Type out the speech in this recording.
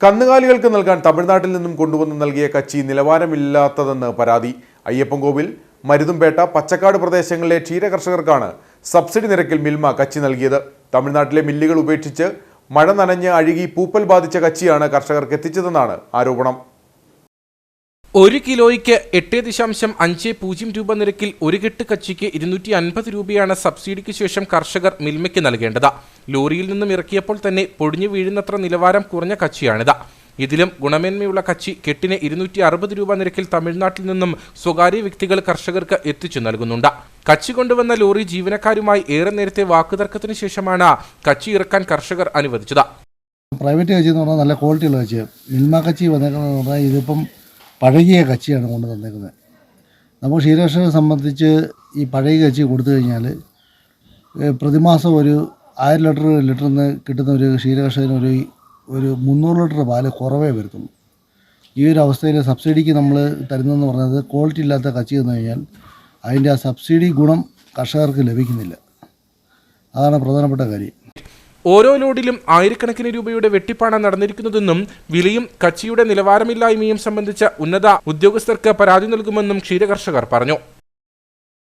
കന്നുകാലികൾക്ക് നൽകാൻ തമിഴ്നാട്ടിൽ നിന്നും കൊണ്ടുവന്ന് നൽകിയ കച്ചി നിലവാരമില്ലാത്തതെന്ന് പരാതി. അയ്യപ്പൻകോവിൽ മരുതുംപേട്ട പച്ചക്കാട് പ്രദേശങ്ങളിലെ ക്ഷീരകർഷകർക്കാണ് സബ്സിഡി നിരക്കിൽ മിൽമ കച്ചി നൽകിയത്. തമിഴ്നാട്ടിലെ മില്ലുകൾ ഉപേക്ഷിച്ച് മഴ നനഞ്ഞ് അഴുകി പൂപ്പൽ ബാധിച്ച കച്ചിയാണ് കർഷകർക്ക് എത്തിച്ചതെന്നാണ് ആരോപണം. ഒരു കിലോയ്ക്ക് എട്ട് ദശാംശം അഞ്ച് പൂജ്യം രൂപ നിരക്കിൽ ഒരു കെട്ട് കച്ചിക്ക് ഇരുന്നൂറ്റി അൻപത് രൂപയാണ് സബ്സിഡിക്ക് ശേഷം കർഷകർ മിൽമയ്ക്ക് നൽകേണ്ടത്. ലോറിയിൽ നിന്നും ഇറക്കിയപ്പോൾ തന്നെ പൊടിഞ്ഞു വീഴുന്നത്ര നിലവാരം കുറഞ്ഞ കച്ചിയാണിത്. ഇതിലും ഗുണമേന്മയുള്ള കച്ചി കെട്ടിന് ഇരുന്നൂറ്റി അറുപത് രൂപ നിരക്കിൽ തമിഴ്നാട്ടിൽ നിന്നും സ്വകാര്യ വ്യക്തികൾ കർഷകർക്ക് എത്തിച്ചു നൽകുന്നുണ്ട്. കച്ചി കൊണ്ടുവന്ന ലോറി ജീവനക്കാരുമായി ഏറെ നേരത്തെ വാക്കുതർക്കത്തിന് ശേഷമാണ് കച്ചി ഇറക്കാൻ കർഷകർ അനുവദിച്ചത്. പ്രൈവറ്റ് കച്ചി എന്ന് പറഞ്ഞാൽ നല്ല ക്വാളിറ്റിയുള്ള കച്ചി മിൽമ കച്ചി വന്നേക്കുന്നത് ഇതിപ്പം പഴകിയ കച്ചിയാണ് കൊണ്ട് തന്നേക്കുന്നത്. നമുക്ക് ക്ഷീരകർഷകരെ സംബന്ധിച്ച് ഈ പഴയ കച്ചി കൊടുത്തു കഴിഞ്ഞാൽ പ്രതിമാസം ഒരു ആയിരം ലിറ്റർ ലിറ്ററിൽ നിന്ന് കിട്ടുന്ന ഒരു ക്ഷീരകർഷകന് ഒരു ഒരു മുന്നൂറ് ലിറ്റർ പാൽ കുറവേ വരത്തുള്ളൂ. ഈ ഒരു അവസ്ഥയിൽ സബ്സിഡിക്ക് നമ്മൾ തരുന്നതെന്ന് പറഞ്ഞത് ക്വാളിറ്റി ഇല്ലാത്ത കച്ചി എന്ന് കഴിഞ്ഞാൽ അതിന്റെ ആ സബ്സിഡി ഗുണം കർഷകർക്ക് ലഭിക്കുന്നില്ല. അതാണ് പ്രധാനപ്പെട്ട കാര്യം. ഓരോ ലോഡിലും ആയിരക്കണക്കിന് രൂപയുടെ വെട്ടിപ്പാണ് നടന്നിരിക്കുന്നതെന്നും വിലയും കച്ചിയുടെ നിലവാരമില്ലായ്മയും സംബന്ധിച്ച ഉന്നത ഉദ്യോഗസ്ഥർക്ക് പരാതി നൽകുമെന്നും ക്ഷീരകർഷകർ പറഞ്ഞു.